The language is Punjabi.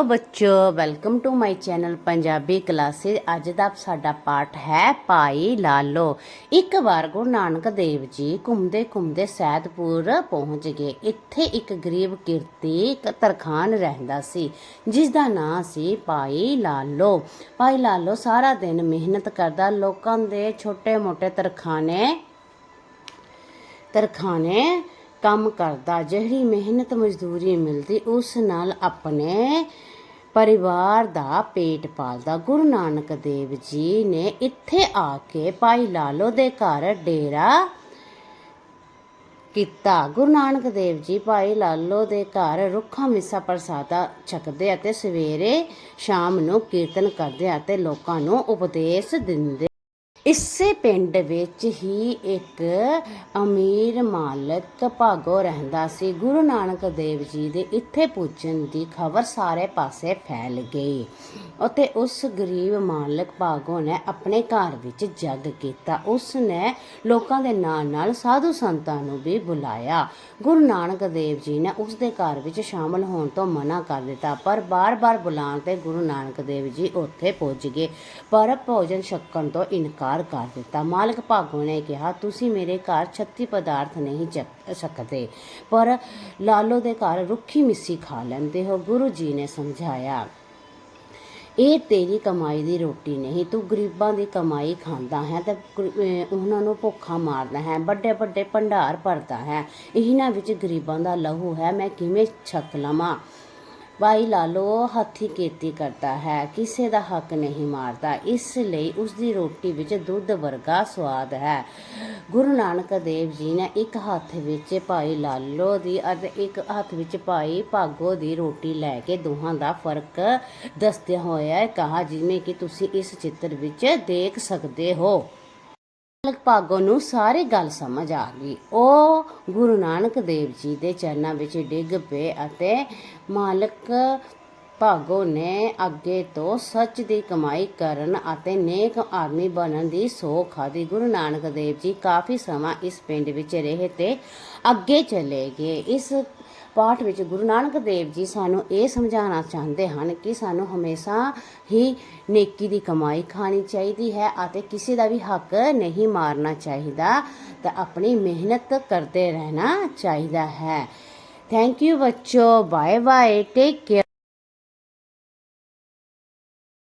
ਹੈਲੋ ਬੱਚੋ welcome to my channel Punjabi classes. ਅੱਜ ਦਾ ਸਾਡਾ ਪਾਠ ਹੈ, ਭਾਈ ਲਾਲੋ। ਇੱਕ ਵਾਰ ਗੁਰੂ ਨਾਨਕ ਦੇਵ ਜੀ ਘੁੰਮਦੇ ਘੁੰਮਦੇ ਸੈਦਪੁਰ ਪਹੁੰਚ ਗਏ। ਇੱਥੇ ਇੱਕ ਗਰੀਬ ਕਿਰਤੀ, ਇੱਕ ਤਰਖਾਨ ਰਹਿੰਦਾ ਸੀ ਜਿਸ ਦਾ ਨਾਂ ਸੀ ਭਾਈ ਲਾਲੋ। ਭਾਈ ਲਾਲੋ ਸਾਰਾ ਦਿਨ ਮਿਹਨਤ ਕਰਦਾ, ਲੋਕਾਂ ਦੇ ਛੋਟੇ-ਮੋਟੇ ਤਰਖਾਨੇ ਤਰਖਾਨੇ ਕੰਮ ਕਰਦਾ, ਜਿਹੜੀ ਮਿਹਨਤ ਮਜ਼ਦੂਰੀ ਮਿਲਦੀ, ਉਸ ਨਾਲ ਆਪਣੇ ਪਰਿਵਾਰ ਦਾ ਪੇਟ ਪਾਲਦਾ। ਗੁਰੂ ਨਾਨਕ ਦੇਵ ਜੀ ਨੇ ਇੱਥੇ ਆ ਕੇ ਭਾਈ ਲਾਲੋ ਦੇ ਘਰ ਡੇਰਾ ਕੀਤਾ। ਗੁਰੂ ਨਾਨਕ ਦੇਵ ਜੀ ਭਾਈ ਲਾਲੋ ਦੇ ਘਰ ਰੁੱਖਾਂ ਮਿੱਸਾ ਪ੍ਰਸਾਦਾ ਛਕਦੇ ਅਤੇ ਸਵੇਰੇ ਸ਼ਾਮ ਨੂੰ ਕੀਰਤਨ ਕਰਦੇ ਅਤੇ ਲੋਕਾਂ ਨੂੰ ਉਪਦੇਸ਼ ਦਿੰਦੇ ਇਸੇ ਪਿੰਡ ਵਿੱਚ ਹੀ ਇੱਕ ਅਮੀਰ ਮਾਲਕ ਭਾਗੋ ਰਹਿੰਦਾ ਸੀ। ਗੁਰੂ ਨਾਨਕ ਦੇਵ ਜੀ ਦੇ ਇੱਥੇ ਪੁੱਜਣ ਦੀ ਖਬਰ ਸਾਰੇ ਪਾਸੇ ਫੈਲ ਗਈ। ਅਤੇ ਉਸ ਗਰੀਬ ਮਾਲਕ ਭਾਗੋ ਨੇ ਆਪਣੇ ਘਰ ਵਿੱਚ ਜੱਗ ਕੀਤਾ। ਉਸ ਨੇ ਲੋਕਾਂ ਦੇ ਨਾਲ ਨਾਲ ਸਾਧੂ ਸੰਤਾਂ ਨੂੰ ਵੀ ਬੁਲਾਇਆ। ਗੁਰੂ ਨਾਨਕ ਦੇਵ ਜੀ ਨੇ ਉਸ ਦੇ ਘਰ ਵਿੱਚ ਸ਼ਾਮਲ ਹੋਣ ਤੋਂ ਮਨਾ ਕਰ ਦਿੱਤਾ, ਪਰ ਬਾਰ-ਬਾਰ ਬੁਲਾਉਣ ਤੇ ਗੁਰੂ ਨਾਨਕ ਦੇਵ ਜੀ ਉੱਥੇ ਪਹੁੰਚ ਗਏ। ਪਰ ਭੋਜਨ ਛਕਣ ਤੋਂ ਇਨਕਾਰ ਕਰ ਦਿੱਤਾ। ਮਾਲਕ ਭਾਗੋ ਨੇ ਕਿਹਾ, ਤੁਸੀਂ ਮੇਰੇ ਘਰ 36 ਪਦਾਰਥ ਨਹੀਂ ਚੱਕ ਸਕਦੇ, ਪਰ ਲਾਲੋ ਦੇ ਘਰ ਰੁੱਖੀ ਮਿੱਸੀ ਖਾ ਲੈਂਦੇ ਹੋ, ਗੁਰੂ ਜੀ ਨੇ ਸਮਝਾਇਆ। ਇਹ ਤੇਰੀ ਕਮਾਈ ਦੀ ਰੋਟੀ ਨਹੀਂ, ਤੂੰ ਗਰੀਬਾਂ ਦੀ ਕਮਾਈ ਖਾਂਦਾ ਹੈ ਤੇ ਉਹਨਾਂ ਨੂੰ ਭੁੱਖਾ ਮਾਰਦਾ ਹੈ ਵੱਡੇ ਵੱਡੇ ਭੰਡਾਰ ਭਰਦਾ ਹੈ। ਇਹਨਾਂ ਵਿੱਚ ਗਰੀਬਾਂ ਦਾ ਲਹੂ ਹੈ, ਮੈਂ ਕਿਵੇਂ ਛਕ ਲਵਾਂ? ਭਾਈ ਲਾਲੋ ਹੱਥੀ ਖੇਤੀ ਕਰਦਾ ਹੈ, ਕਿਸੇ ਦਾ ਹੱਕ ਨਹੀਂ ਮਾਰਦਾ। ਇਸ ਲਈ ਉਸ ਦੀ ਰੋਟੀ ਵਿੱਚ ਦੁੱਧ ਵਰਗਾ ਸਵਾਦ ਹੈ। ਗੁਰੂ ਨਾਨਕ ਦੇਵ ਜੀ ਨੇ ਇੱਕ ਹੱਥ ਵਿੱਚ ਭਾਈ ਲਾਲੋ ਦੀ ਅਤੇ ਇੱਕ ਹੱਥ ਵਿੱਚ ਭਾਈ ਭਾਗੋ ਦੀ ਰੋਟੀ ਲੈ ਕੇ ਦੋਹਾਂ ਦਾ ਫ਼ਰਕ ਦੱਸਦਿਆਂ ਹੋਇਆ ਕਹਾ, ਜਿਵੇਂ ਕਿ ਤੁਸੀਂ ਇਸ ਚਿੱਤਰ ਵਿੱਚ ਦੇਖ ਸਕਦੇ ਹੋ। ਮਾਲਕ ਭਾਗੋ ਨੂੰ ਸਾਰੀ ਗੱਲ ਸਮਝ ਆ ਗਈ। ਉਹ ਗੁਰੂ ਨਾਨਕ ਦੇਵ ਜੀ ਦੇ ਚਰਨਾਂ ਵਿੱਚ ਡਿੱਗ ਪਏ ਅਤੇ ਮਾਲਕ ਭਾਗੋ ਨੇ ਅੱਗੇ ਤੋਂ ਸੱਚ ਦੀ ਕਮਾਈ ਕਰਨ ਅਤੇ ਨੇਕ ਆਦਮੀ ਬਣਨ ਦੀ ਸੋਖ ਖਾਦੀ ਗੁਰੂ ਨਾਨਕ ਦੇਵ ਜੀ ਕਾਫੀ ਸਮਾਂ ਇਸ ਪਿੰਡ ਵਿੱਚ ਰਹੇ ਤੇ ਅੱਗੇ ਚਲੇ ਗਏ। ਇਸ ਪਾਠ ਵਿੱਚ ਗੁਰੂ ਨਾਨਕ ਦੇਵ ਜੀ ਸਾਨੂੰ ਇਹ ਸਮਝਾਉਣਾ ਚਾਹੁੰਦੇ ਹਨ ਕਿ ਸਾਨੂੰ ਹਮੇਸ਼ਾ ਹੀ ਨੇਕੀ ਦੀ ਕਮਾਈ ਖਾਣੀ ਚਾਹੀਦੀ ਹੈ ਅਤੇ ਕਿਸੇ ਦਾ ਵੀ ਹੱਕ ਨਹੀਂ ਮਾਰਨਾ ਚਾਹੀਦਾ, ਤਾਂ ਆਪਣੀ ਮਿਹਨਤ ਕਰਦੇ ਰਹਿਣਾ ਚਾਹੀਦਾ ਹੈ। ਥੈਂਕ ਯੂ ਬੱਚੋ ਬਾਏ ਬਾਏ ਟੇਕ ਕੇਅਰ